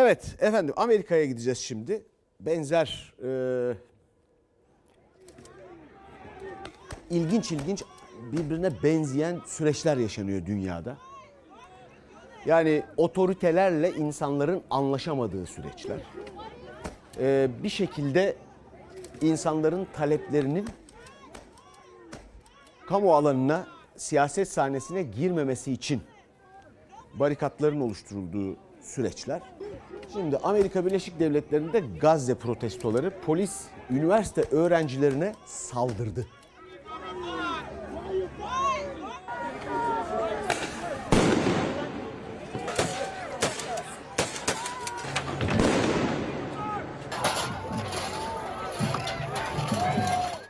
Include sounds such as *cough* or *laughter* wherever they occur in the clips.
Evet efendim Amerika'ya gideceğiz şimdi. Benzer e, ilginç ilginç birbirine benzeyen süreçler yaşanıyor dünyada. Yani otoritelerle insanların anlaşamadığı süreçler. E, bir şekilde insanların taleplerinin kamu alanına, siyaset sahnesine girmemesi için barikatların oluşturulduğu süreçler. Şimdi Amerika Birleşik Devletleri'nde Gazze protestoları polis üniversite öğrencilerine saldırdı.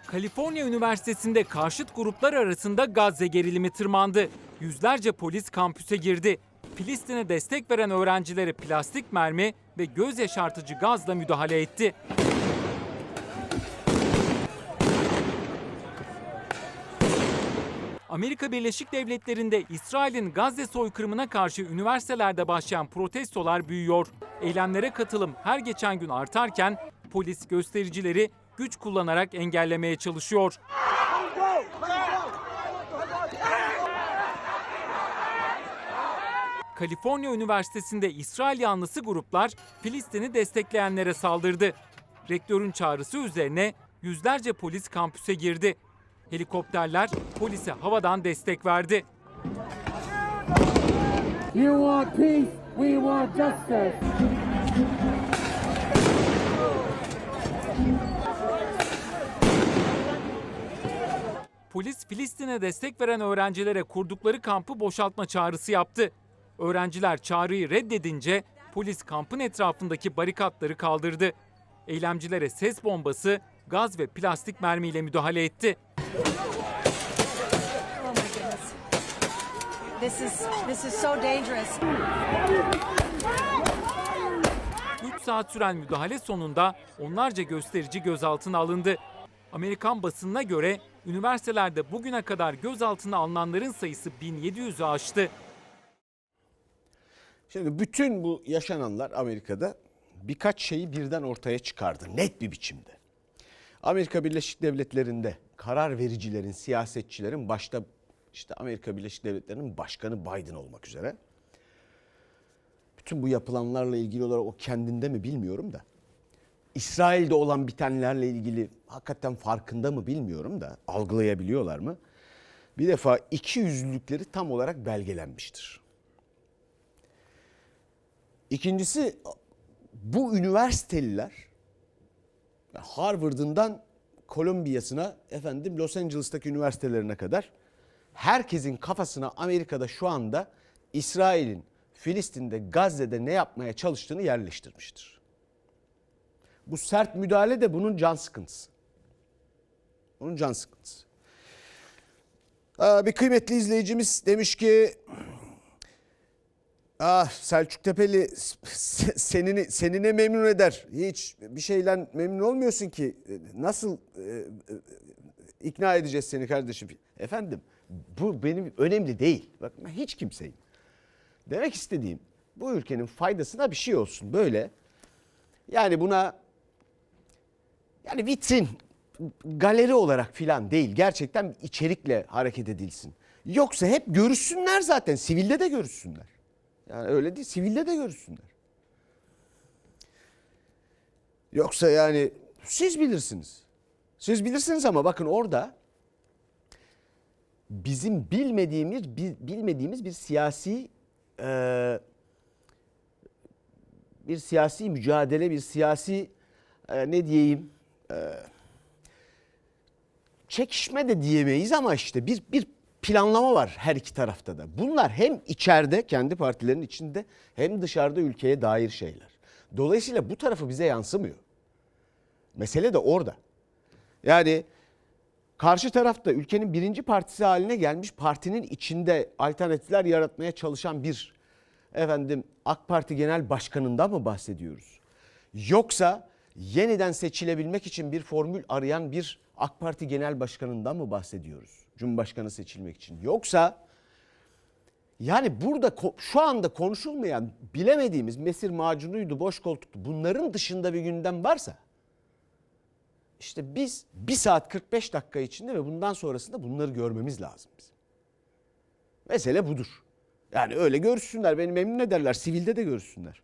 Kaliforniya Üniversitesi'nde karşıt gruplar arasında Gazze gerilimi tırmandı. Yüzlerce polis kampüse girdi. Filistin'e destek veren öğrencilere plastik mermi ve göz yaşartıcı gazla müdahale etti. Amerika Birleşik Devletleri'nde İsrail'in Gazze soykırımına karşı üniversitelerde başlayan protestolar büyüyor. Eylemlere katılım her geçen gün artarken polis göstericileri güç kullanarak engellemeye çalışıyor. Kaliforniya Üniversitesi'nde İsrail yanlısı gruplar Filistin'i destekleyenlere saldırdı. Rektörün çağrısı üzerine yüzlerce polis kampüse girdi. Helikopterler polise havadan destek verdi. You want peace, we want justice. Polis Filistin'e destek veren öğrencilere kurdukları kampı boşaltma çağrısı yaptı. Öğrenciler çağrıyı reddedince polis kampın etrafındaki barikatları kaldırdı. Eylemcilere ses bombası, gaz ve plastik mermiyle müdahale etti. This is this is so dangerous. 3 saat süren müdahale sonunda onlarca gösterici gözaltına alındı. Amerikan basınına göre üniversitelerde bugüne kadar gözaltına alınanların sayısı 1700'ü aştı. Şimdi bütün bu yaşananlar Amerika'da birkaç şeyi birden ortaya çıkardı net bir biçimde. Amerika Birleşik Devletleri'nde karar vericilerin, siyasetçilerin başta işte Amerika Birleşik Devletleri'nin başkanı Biden olmak üzere bütün bu yapılanlarla ilgili olarak o kendinde mi bilmiyorum da İsrail'de olan bitenlerle ilgili hakikaten farkında mı bilmiyorum da algılayabiliyorlar mı? Bir defa iki yüzlülükleri tam olarak belgelenmiştir. İkincisi bu üniversiteliler Harvard'ından Kolombiya'sına efendim Los Angeles'taki üniversitelerine kadar herkesin kafasına Amerika'da şu anda İsrail'in Filistin'de Gazze'de ne yapmaya çalıştığını yerleştirmiştir. Bu sert müdahale de bunun can sıkıntısı. Bunun can sıkıntısı. Aa, bir kıymetli izleyicimiz demiş ki Ah Selçuk Tepeli se- *laughs* senini senine memnun eder. Hiç bir şeyden memnun olmuyorsun ki. Nasıl e, e, ikna edeceğiz seni kardeşim? Efendim bu benim önemli değil. Bak ben hiç kimseyim. Demek istediğim bu ülkenin faydasına bir şey olsun böyle. Yani buna yani vitrin, galeri olarak filan değil. Gerçekten içerikle hareket edilsin. Yoksa hep görüşsünler zaten. Sivilde de görüşsünler. Yani öyle değil. Sivilde de görüşsünler. Yoksa yani siz bilirsiniz. Siz bilirsiniz ama bakın orada bizim bilmediğimiz bi- bilmediğimiz bir siyasi e, bir siyasi mücadele, bir siyasi e, ne diyeyim e, çekişme de diyemeyiz ama işte bir bir planlama var her iki tarafta da. Bunlar hem içeride kendi partilerin içinde hem dışarıda ülkeye dair şeyler. Dolayısıyla bu tarafı bize yansımıyor. Mesele de orada. Yani karşı tarafta ülkenin birinci partisi haline gelmiş partinin içinde alternatifler yaratmaya çalışan bir efendim AK Parti Genel Başkanı'ndan mı bahsediyoruz? Yoksa yeniden seçilebilmek için bir formül arayan bir AK Parti Genel Başkanı'ndan mı bahsediyoruz? Cumhurbaşkanı seçilmek için. Yoksa Yani burada şu anda konuşulmayan bilemediğimiz mesir macunuydu, boş koltuktu. Bunların dışında bir gündem varsa işte biz 1 saat 45 dakika içinde ve bundan sonrasında bunları görmemiz lazım bizim. Mesele budur. Yani öyle görüşsünler, beni memnun ederler, sivilde de görüşsünler.